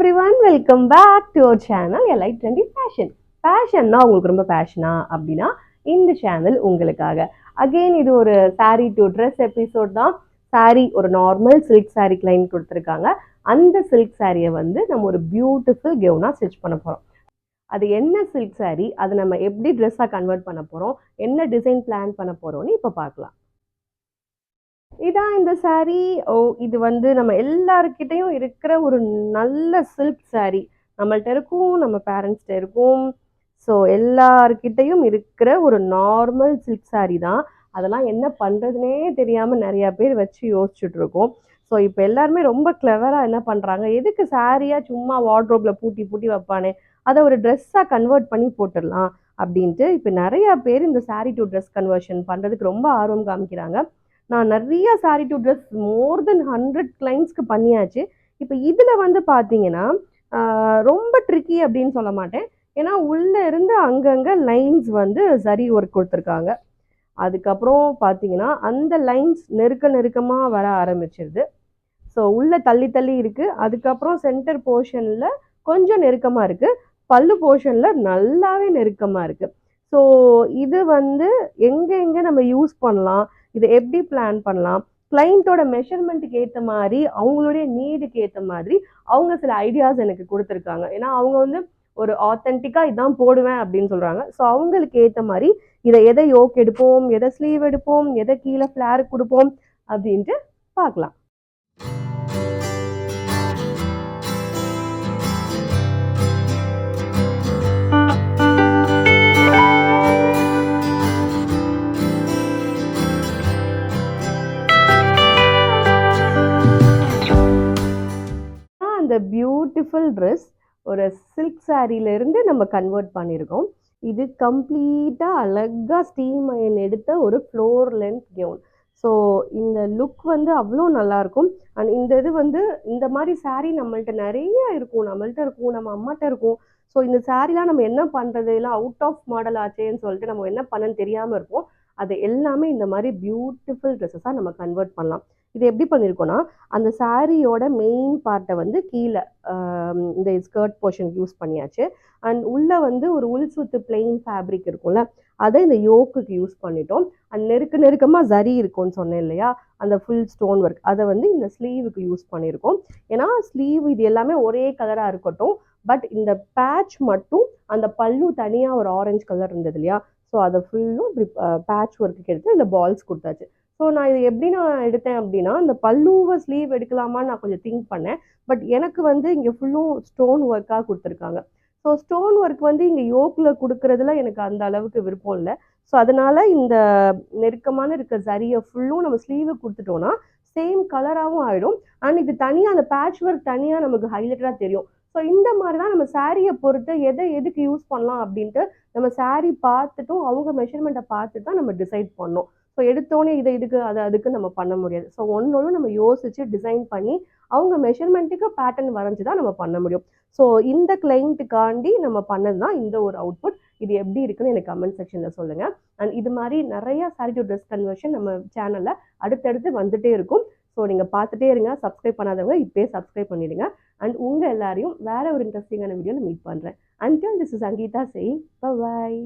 Everyone welcome back to our channel L I trendy fashion ஃபேஷன்னா உங்களுக்கு ரொம்ப பேஷனா அப்படின்னா இந்த சேனல் உங்களுக்காக. அகெயின் இது ஒரு saree டு ட்ரெஸ் எபிசோட் தான். Saree ஒரு நார்மல் சில்க் saree கிளைன் கொடுத்துருக்காங்க. அந்த சில்க் சாரியை வந்து நம்ம ஒரு பியூட்டிஃபுல் கெவுனாக ஸ்டிச் பண்ண போகிறோம் அது என்ன சில்க் saree? அதை நம்ம எப்படி ட்ரெஸ்ஸாக கன்வெர்ட் பண்ண போகிறோம் என்ன டிசைன் பிளான் பண்ண போகிறோம்னு இப்போ பார்க்கலாம். இதான் இந்த saree. ஓ இது வந்து நம்ம எல்லாருக்கிட்டையும் இருக்கிற ஒரு நல்ல சில்க் saree. நம்மள்ட்ட இருக்கும் நம்ம பேரண்ட்ஸ்கிட்ட இருக்கும். ஸோ எல்லார்கிட்டையும் இருக்கிற ஒரு நார்மல் சில்க் saree தான். அதெல்லாம் என்ன பண்ணுறதுனே தெரியாமல் நிறையா பேர் வச்சு யோசிச்சுட்ருக்கோம் ஸோ இப்போ எல்லாருமே ரொம்ப கிளவராக என்ன பண்ணுறாங்க எதுக்கு சாரியாக சும்மா வார்ட்ரோப்பில் பூட்டி பூட்டி வைப்பானே? அதை ஒரு ட்ரெஸ்ஸாக கன்வெர்ட் பண்ணி போட்டுடலாம் அப்படின்ட்டு இப்போ நிறையா பேர் இந்த சாரீ டு ட்ரெஸ் கன்வர்ஷன் பண்ணுறதுக்கு ரொம்ப ஆர்வம் காமிக்கிறாங்க. நான் நிறைய saree to dress more than hundred கிளைண்ட்ஸ்க்கு பண்ணியாச்சு. இப்போ இதில் வந்து பார்த்தீங்கன்னா ரொம்ப ட்ரிக்கி அப்படின்னு சொல்ல மாட்டேன். ஏன்னா உள்ளே இருந்து அங்கங்கே லைன்ஸ் வந்து சரி ஒர்க் கொடுத்துருக்காங்க. அதுக்கப்புறம் பார்த்தீங்கன்னா அந்த லைன்ஸ் நெருக்க நெருக்கமாக வர ஆரம்பிச்சிருது. ஸோ உள்ளே தள்ளி தள்ளி இருக்குது அதுக்கப்புறம் சென்டர் போர்ஷனில் கொஞ்சம் நெருக்கமாக இருக்குது பல்லு போர்ஷனில் நல்லாவே நெருக்கமாக இருக்குது ஸோ இது வந்து எங்கே எங்கே நம்ம யூஸ் பண்ணலாம்? இதை எப்படி பிளான் பண்ணலாம்? கிளைண்ட்டோட மெஷர்மெண்ட்டுக்கு ஏற்ற மாதிரி அவங்களுடைய நீடுக்கு ஏற்ற மாதிரி அவங்க சில ஐடியாஸ் எனக்கு கொடுத்துருக்காங்க. ஏன்னா அவங்க வந்து ஒரு ஆத்தென்டிக்காக இதான் போடுவேன் அப்படின்னு சொல்கிறாங்க ஸோ அவங்களுக்கு ஏற்ற மாதிரி இதை எதை யோக் எடுப்போம் எதை ஸ்லீவ் எடுப்போம் எதை கீழே ஃப்ளேர் கொடுப்போம் அப்படின்ட்டு பார்க்கலாம். இந்த அந்த பியூட்டிஃபுல் ட்ரெஸ் ஒரு சில்க் சாரியிலேருந்து நம்ம கன்வெர்ட் பண்ணியிருக்கோம் இது கம்ப்ளீட்டாக அழகாக ஸ்டீம் அயன் எடுத்த ஒரு ஃப்ளோர் லென்த் கெவுன் ஸோ இந்த லுக் வந்து அவ்வளோ நல்லாயிருக்கும் அண்ட் இந்த இது வந்து இந்த மாதிரி சாரீ நம்மள்ட்ட நிறைய இருக்கும். நம்மள்ட்ட இருக்கும் நம்ம அம்மாட்ட இருக்கும். ஸோ இந்த சாரீலாம் நம்ம என்ன பண்ணுறது எல்லாம் அவுட் ஆஃப் மாடல் ஆச்சேன்னு சொல்லிட்டு நம்ம என்ன பண்ணன்னு தெரியாமல் இருப்போம். அது எல்லாமே இந்த மாதிரி பியூட்டிஃபுல் ட்ரெஸ்ஸஸாக நம்ம கன்வெர்ட் பண்ணலாம். இது எப்படி பண்ணியிருக்கோன்னா அந்த சாரியோட மெயின் பார்ட்டை வந்து கீழே இந்த ஸ்கர்ட் போர்ஷன் யூஸ் பண்ணியாச்சு. அண்ட் உள்ளே வந்து ஒரு உள் சுத்து பிளெயின் ஃபேப்ரிக் இருக்கும்ல அதை இந்த யோக்குக்கு யூஸ் பண்ணிட்டோம். அண்ட் நெருக்க நெருக்கமாக ஜரி இருக்கும்னு சொன்னேன் இல்லையா? அந்த ஃபுல் ஸ்டோன் ஒர்க் அதை வந்து இந்த ஸ்லீவுக்கு யூஸ் பண்ணியிருக்கோம் ஏன்னா ஸ்லீவ் இது எல்லாமே ஒரே கலராக இருக்கட்டும். பட் இந்த பேட்ச் மட்டும் அந்த பல்லு தனியாக ஒரு ஆரஞ்சு கலர் இருந்தது இல்லையா? ஸோ அதை ஃபுல்லும் இப்படி பேட்ச் ஒர்க்குக்கு எடுத்து இதில் பால்ஸ் கொடுத்தாச்சு. ஸோ நான் இது எப்படி நான் எடுத்தேன் அப்படின்னா இந்த பல்லுவை ஸ்லீவ் எடுக்கலாமான்னு நான் கொஞ்சம் திங்க் பண்ணேன். பட் எனக்கு வந்து இங்கே ஃபுல்லும் ஸ்டோன் ஒர்க்காக கொடுத்துருக்காங்க. ஸோ ஸ்டோன் ஒர்க் வந்து இங்கே யோக்கில் கொடுக்குறதுல எனக்கு அந்த அளவுக்கு விருப்பம் இல்லை. ஸோ அதனால் இந்த நெருக்கமான இருக்க சரியை ஃபுல்லும் நம்ம ஸ்லீவு கொடுத்துட்டோம்னா சேம் கலராகவும் ஆகிடும் அண்ட் இது தனியாக அந்த பேட்ச் ஒர்க் தனியாக நமக்கு ஹைலைட்டடாக தெரியும். ஸோ இந்த மாதிரி தான் நம்ம சாரியை பொறுத்து எதை எதுக்கு யூஸ் பண்ணலாம் அப்படின்ட்டு நம்ம சாரீ பார்த்துட்டும் அவங்க மெஷர்மெண்ட்டை பார்த்து தான் நம்ம டிசைட் பண்ணோம். ஸோ எடுத்தோடனே இதை இதுக்கு அதை அதுக்கு நம்ம பண்ண முடியாது. ஸோ ஒன்று நம்ம யோசிச்சு டிசைன் பண்ணி அவங்க மெஷர்மெண்ட்டுக்கு பேட்டர்ன் வரைஞ்சி தான் நம்ம பண்ண முடியும். ஸோ இந்த கிளைண்ட்டுக்காண்டி நம்ம பண்ணது தான் இந்த ஒரு அவுட்புட் இது எப்படி இருக்குன்னு எனக்கு கமெண்ட் செக்ஷனில் சொல்லுங்கள் அண்ட் இது மாதிரி நிறைய சாரி டு ட்ரெஸ் கன்வர்ஷன் நம்ம சேனலில் அடுத்தடுத்து வந்துட்டே இருக்கும். ஸோ நீங்கள் பார்த்துட்டே இருங்க சப்ஸ்கிரைப் பண்ணாதவங்க இப்போயே சப்ஸ்கிரைப் பண்ணிடுங்க. அண்ட் உங்கள் எல்லாரையும் வேற ஒரு இன்ட்ரெஸ்டிங்கான வீடியோவில் மீட் பண்ணுறேன் அண்டில் திஸ் இஸ் அங்கீதா செய் பாய்